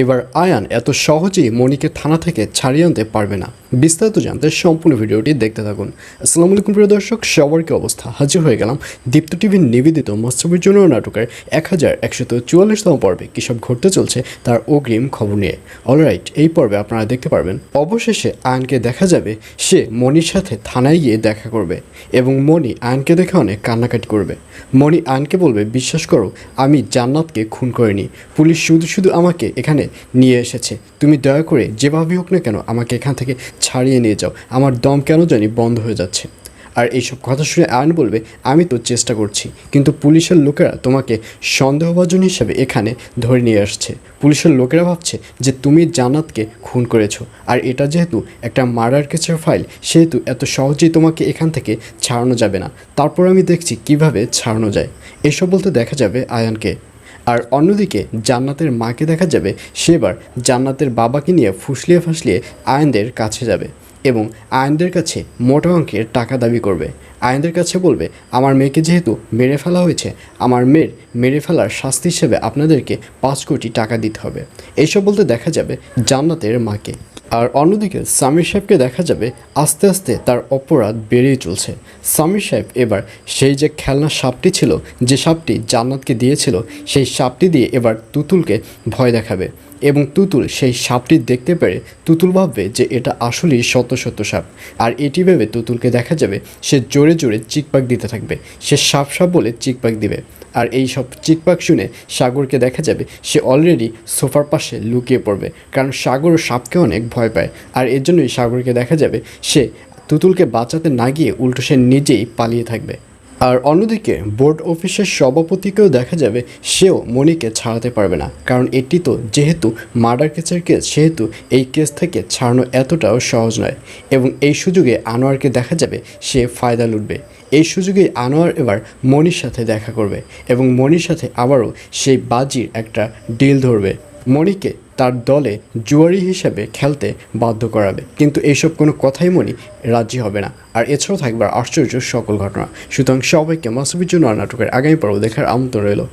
এবার আয়ান এত সহজেই মনিকে থানা থেকে ছাড়িয়ে আনতে পারবে না। বিস্তারিত জানতে সম্পূর্ণ ভিডিওটি দেখতে থাকুন। আসসালামু আলাইকুম প্রিয় দর্শক, সবার কি অবস্থা? হাজির হয়ে গেলাম দীপ্ত টিভির নিবেদিত মৎস্যবীর জন্য নাটকের এক হাজার একশত চুয়াল্লিশতম পর্বে। কী সব ঘটতে চলছে তার অগ্রিম খবর নিয়ে। অলরাইট এই পর্বে আপনারা দেখতে পারবেন, অবশেষে আয়নকে দেখা যাবে, সে মনির সাথে থানায় গিয়ে দেখা করবে এবং মনি আয়নকে দেখে অনেক কান্নাকাটি করবে। মনি আয়নকে বলবে, বিশ্বাস করো, আমি জান্নাতকে খুন করিনি। পুলিশ শুধু শুধু আমাকে এখানে নিয়ে এসেছে। তুমি দয়া করে যেভাবেই হোক না কেন আমাকে এখান থেকে ছাড়িয়ে নিয়ে যাও। আমার দম কেন জানি বন্ধ হয়ে যাচ্ছে। আর এইসব কথা শুনে আয়ন বলবে, আমি তো চেষ্টা করছি, কিন্তু পুলিশের লোকেরা তোমাকে সন্দেহভাজন হিসেবে এখানে ধরে নিয়ে আসছে। পুলিশের লোকেরা ভাবছে যে তুমি জান্নাতকে খুন করেছ। আর এটা যেহেতু একটা মার্ডার কেসের ফাইল, সেহেতু এত সহজেই তোমাকে এখান থেকে ছাড়ানো যাবে না। তারপর আমি দেখছি কীভাবে ছাড়ানো যায়। এসব বলতে দেখা যাবে আয়ানকে। আর অন্যদিকে জান্নাতের মাকে দেখা যাবে, সেবার জান্নাতের বাবাকে নিয়ে ফুসলিয়ে ফাসলিয়ে আয়নদের কাছে যাবে এবং আয়নদের কাছে মোটা অঙ্কের টাকা দাবি করবে। আয়নদের কাছে বলবে, আমার মেয়েকে যেহেতু মেরে ফেলা হয়েছে, আমার মেয়ের মেরে ফেলার শাস্তি হিসেবে আপনাদেরকে পাঁচ কোটি টাকা দিতে হবে। এইসব বলতে দেখা যাবে জান্নাতের মাকে। আর অন্যদিকে সামির সাহেবকে দেখা যাবে আস্তে আস্তে তার অপরাধ বেড়েই চলছে। সামির সাহেব এবার সেই যে খেলনা সাপটি ছিল, যে সাপটি জান্নাতকে দিয়েছিল, সেই সাপটি দিয়ে এবার তুতুলকে ভয় দেখাবে। এবং তুতুল সেই সাপটি দেখতে পেরে তুতুল ভাববে যে এটা আসলেই শত শত সাপ। আর এটি ভেবে তুতুলকে দেখা যাবে সে জোরে জোরে চিকপাক দিতে থাকবে। সে সাপ সাপ বলে চিকপাক দিবে। আর এই সব চিকপাক শুনে সাগরকে দেখা যাবে সে অলরেডি সোফার পাশে লুকিয়ে পড়বে। কারণ সাগর সাপকে অনেক ভয় পায়। আর এর জন্যই সাগরকে দেখা যাবে সে তুতুলকে বাঁচাতে না গিয়ে উল্টো সে নিজেই পালিয়ে থাকবে। আর অন্যদিকে, বোর্ড অফিসের সভাপতিকেও দেখা যাবে, সেও মনিকে ছাড়াতে পারবে না। কারণ এটি তো যেহেতু মার্ডার কেসের কেস, সেহেতু এই কেস থেকে ছাড়ানো এতটাও সহজ নয়। এবং এই সুযোগে আনোয়ারকে দেখা যাবে, সে ফায়দা লুটবে। এই সুযোগে আনোয়ার এবার মনির সাথে দেখা করবে এবং মনির সাথে আবারও সেই বাজির একটা ডিল ধরবে। মনিকে তার দলে জুয়ারি হিসেবে খেলতে বাধ্য করাবে। কিন্তু এইসব কোনো কথাই মনি রাজি হবে না। আর এছাড়াও থাকবার আশ্চর্য সকল ঘটনা। সুতরাং সবাইকে আর নাটকের আগামী পর্ব দেখার আমন্ত্রণ রইল।